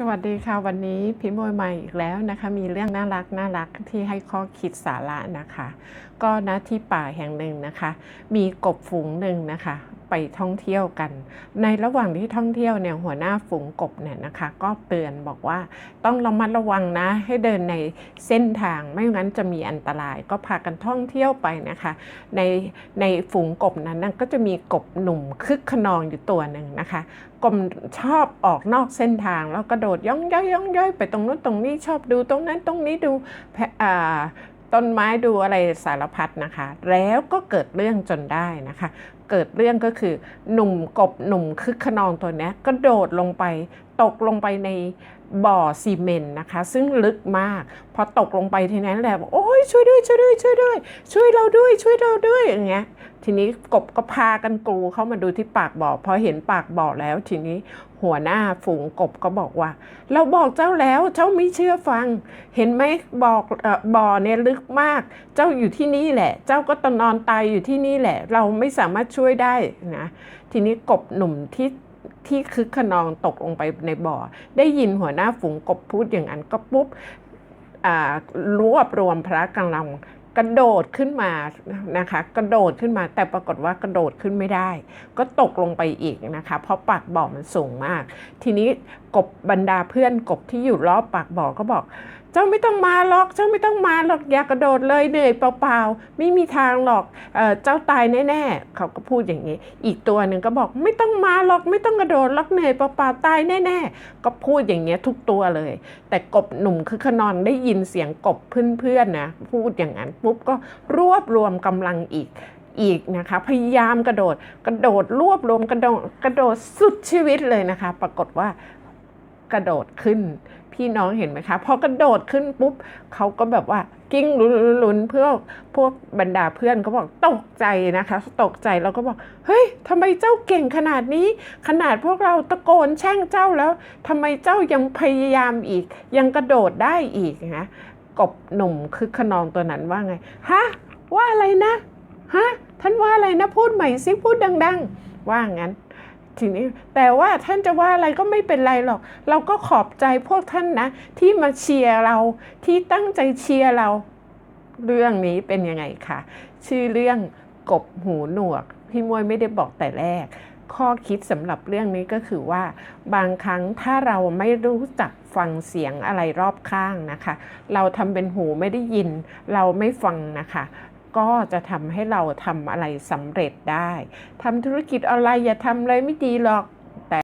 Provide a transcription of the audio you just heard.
สวัสดีค่ะ วันนี้พี่มวยมาอีกแล้วนะคะ มีเรื่องน่ารักน่ารักที่ให้ข้อคิดสาระนะคะ ก็ณที่ป่าแห่งหนึ่งนะคะ มีกบฝูงหนึ่งนะคะ ไปท่องเที่ยวกัน ในระหว่างที่ท่องเที่ยวเนี่ยหัวหน้าฝูงกบเนี่ยนะคะ ก็เตือนบอกว่าต้องระมัดระวังนะ ให้เดินในเส้นทางไม่งั้นจะมีอันตราย ก็พากันท่องเที่ยวไปนะคะ ในในฝูงกบนั้นก็จะมีกบหนุ่มคึกขนองอยู่ตัวหนึ่งนะคะกบชอบออกนอกเส้นทาง แล้วกระโดดย่องย่อยย่องย่อยไปตรงนู้นตรงนี้ชอบดูตรงนั้นตรงนี้ดูต้นไม้ดูอะไรสารพัดนะคะ แล้วก็เกิดเรื่องจนได้นะคะ เกิดเรื่องก็คือ หนุ่มกบหนุ่มคึกขนองตัวนี้กระโดดลงไป ตกลงไปในบ่อซีเมนต์นะคะ ซึ่งลึกมาก พอตกลงไปทีนั้นแหละบอกโอ้ยช่วยด้วยช่วยด้วยช่วยด้วย ช่วยเราด้วยช่วยเราด้วยอย่างเงี้ยทีนี้กบก็พากันกรูเข้ามาดูที่ปากบ่อพอเห็นปากบ่อแล้วทีนี้หัวหน้าฝูงกบก็บอกว่า เราบอกเจ้าแล้วเจ้าไม่เชื่อฟัง เห็นไหมบอกบ่อเนี่ยลึกมาก เจ้าอยู่ที่นี่แหละ เจ้าก็ต้องนอนตายอยู่ที่นี่แหละ เราไม่สามารถช่วยได้นะทีนี้กบหนุ่มที่ที่คึกขนองตกลงไปในบ่อ ได้ยินหัวหน้าฝูงกบพูดอย่างนั้นก็ปุ๊บอ่ารวบรวมพระกำลังกระโดดขึ้นมานะคะ กระโดดขึ้นมาแต่ปรากฏว่ากระโดดขึ้นไม่ได้ ก็ตกลงไปอีกนะคะ เพราะปากบ่อมันสูงมาก ทีนี้กบบรรดาเพื่อนกบที่อยู่รอบปากบ่อก็บอก เจ้าไม่ต้องมาหรอก เจ้าไม่ต้องมาหรอกอย่ากระโดดเลยเหนื่อยเปล่าๆ ไม่มีทางหรอกเออเจ้าตายแน่ๆเขาก็พูดอย่างนี้ อีกตัวหนึ่งก็บอกไม่ต้องมาหรอกไม่ต้องกระโดดหรอกเหนื่อยเปล่าๆตายแน่ๆก็พูดอย่างเงี้ยทุกตัวเลย แต่กบหนุ่มคือขนอนได้ยินเสียงกบเพื่อนๆนะพูดอย่างนั้นปุ๊บก็รวบรวมกำลังอีกอีกนะคะ พยายามกระโดดกระโดดรวบรวมกระโดดกระโดดสุดชีวิตเลยนะคะ ปรากฏว่า กระโดดขึ้น พี่น้องเห็นไหมคะ พอกระโดดขึ้นปุ๊บเขาก็แบบว่ากิ้งลุ้นๆเพื่อพวกบรรดาเพื่อนก็บอกตกใจนะคะ ตกใจแล้วก็บอก เฮ้ยทำไมเจ้าเก่งขนาดนี้ ขนาดพวกเราตะโกนแช่งเจ้าแล้วทำไมเจ้ายังพยายามอีก ยังกระโดดได้อีกนะกบหนุ่มคือขนองตัวนั้นว่าไงฮะว่าอะไรนะฮะท่านว่าอะไรนะพูดใหม่สิพูดดัง ๆ ว่างั้น ทีนี้แต่ว่าท่านจะว่าอะไรก็ไม่เป็นไรหรอก เราก็ขอบใจพวกท่านนะ ที่มาเชียร์เราที่ตั้งใจเชียร์เรา เรื่องนี้เป็นยังไงคะชื่อเรื่องกบหูหนวก พี่มวยไม่ได้บอกแต่แรก ข้อคิดสำหรับเรื่องนี้ก็คือว่า บางครั้งถ้าเราไม่รู้จักฟังเสียงอะไรรอบข้างนะคะ เราทำเป็นหูไม่ได้ยิน เราไม่ฟังนะคะ ก็จะทำให้เราทำอะไรสำเร็จได้ทำธุรกิจออนไลน์อย่าทำเลยไม่ดีหรอก